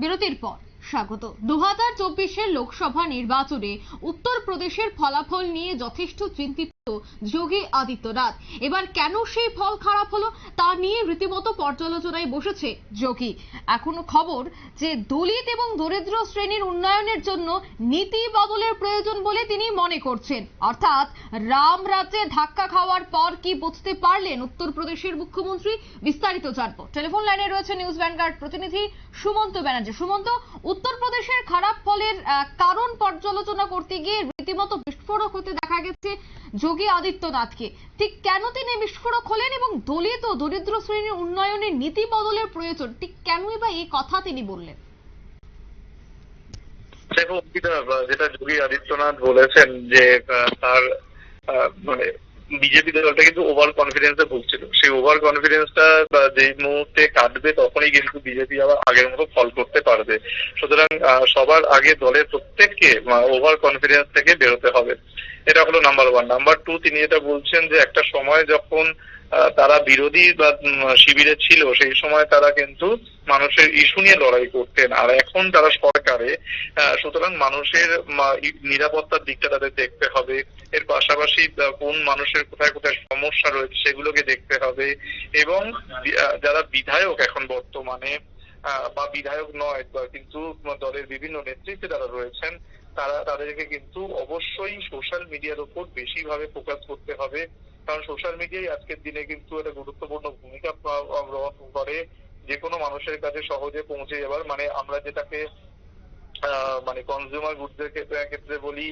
বিরতির পর স্বাগত। দু হাজার চব্বিশের লোকসভা নির্বাচনে উত্তরপ্রদেশের ফলাফল নিয়ে যথেষ্ট চিন্তিত যোগী আদিত্যনাথ। এবার কেন সেই ফল খারাপ হলো তা নিয়ে রীতিমতো পর্যালোচনায় বসেছে যোগী। এখনও খবর যে দলিত এবং দরিদ্র শ্রেণির উন্নয়নের জন্য নীতি বদলের প্রয়োজন বলে তিনি মনে করছেন। অর্থাৎ রাম রাজ্যে ধাক্কা খাওয়ার পর কি বুঝতে পারলেন উত্তরপ্রদেশের মুখ্যমন্ত্রী? বিস্তারিত জানব। টেলিফোন লাইনে রয়েছে নিউজ ভ্যানগার্ড প্রতিনিধি সুমন্ত ব্যানার্জি। সুমন্ত, উত্তরপ্রদেশের খারাপ ফলের কারণ পর্যালোচনা করতে গিয়ে রীতিমতো বিস্ফোরক হতে দেখা গেছে যোগী আদিত্যনাথকে। ঠিক কেন তিনি বিস্ফোরক হলেন এবং দলিত ও দরিদ্র শ্রেণির উন্নয়নের নীতি বদলের প্রয়োজন, ঠিক কেনই বা এই কথা তিনি বললেন? দেখো যেটা যোগী আদিত্যনাথ বলেছেন যে তার মানে বিজেপি দলটা কিন্তু ওভার কনফিডেন্সে ভুগছিল। সেই ওভার কনফিডেন্সটা যে মুহূর্তে কাটবে তখনই কিন্তু বিজেপি আবার আগের মতো ফল করতে পারবে। সুতরাং সবার আগে দলের প্রত্যেককে ওভার কনফিডেন্স থেকে বেরোতে হবে। এটা হলো নাম্বার ওয়ান নাম্বার টু তিনি যেটা বলছেন যে একটা সময় যখন তারা বিরোধী বা শিবিরে ছিল, সেই সময় তারা কিন্তু মানুষের ইস্যু নিয়ে লড়াই করতেন। আর এখন তারা সরকারে সুতরাং মানুষের নিরাপত্তার দিকটা তাদের দেখতে হবে। এর পাশাপাশি কোন মানুষের কোথায় কোথায় সমস্যা রয়েছে সেগুলোকে দেখতে হবে। এবং যারা বিধায়ক এখন বর্তমানে বা বিধায়ক নয় কিন্তু দলের বিভিন্ন নেতৃত্বে যারা রয়েছেন, তারা তাদেরকে কিন্তু অবশ্যই সোশ্যাল মিডিয়ার উপর বেশিভাবে ফোকাস করতে হবে। কারণ সোশ্যাল মিডিয়াই আজকের দিনে কিন্তু একটা গুরুত্বপূর্ণ ভূমিকা গ্রহণ করে। যে কোনো মানুষের কাছে সহজে পৌঁছে যাবার। মানে আমরা যেটাকে মানে কনজিউমার গুডসের ক্ষেত্রে ক্ষেত্রে বলি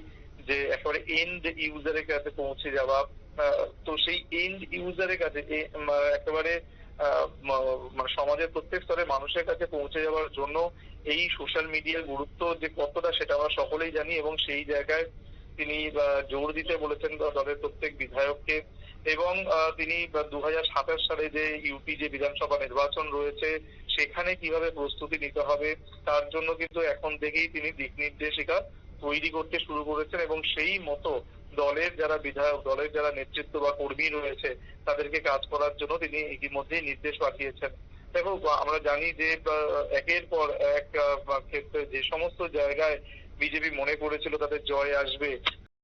যে, একেবারে এন্ড ইউজারের কাছে পৌঁছে যাওয়া। তো সেই এন্ড ইউজারের কাছে একেবারে মানে সমাজের প্রত্যেক স্তরে মানুষের কাছে পৌঁছে যাওয়ার জন্য এই সোশ্যাল মিডিয়ার গুরুত্ব যে কতটা, সেটা আমরা সকলেই জানি এবং সেই জায়গায় তিনি জোর দিতে বলেছেন দলের প্রত্যেক বিধায়ককে এবং তিনি দু হাজার সাতাশ সালে যে ইউপি যে বিধানসভা নির্বাচন রয়েছে, সেখানে কীভাবে প্রস্তুতি নিতে হবে, তার জন্য কিন্তু এখন থেকেই তিনি দিক নির্দেশিকা তৈরি করতে শুরু করেছেন এবং সেই মতো দলের যারা বিধায়ক, দলের যারা নেতৃত্ব বা কর্মী রয়েছে, তাদেরকে কাজ করার জন্য তিনি ইতিমধ্যেই নির্দেশ পাঠিয়েছেন। দেখো, আমরা জানি যে একের পর এক ক্ষেত্রে যে সমস্ত জায়গায় বিজেপি মনে করেছিল তাদের জয় আসবে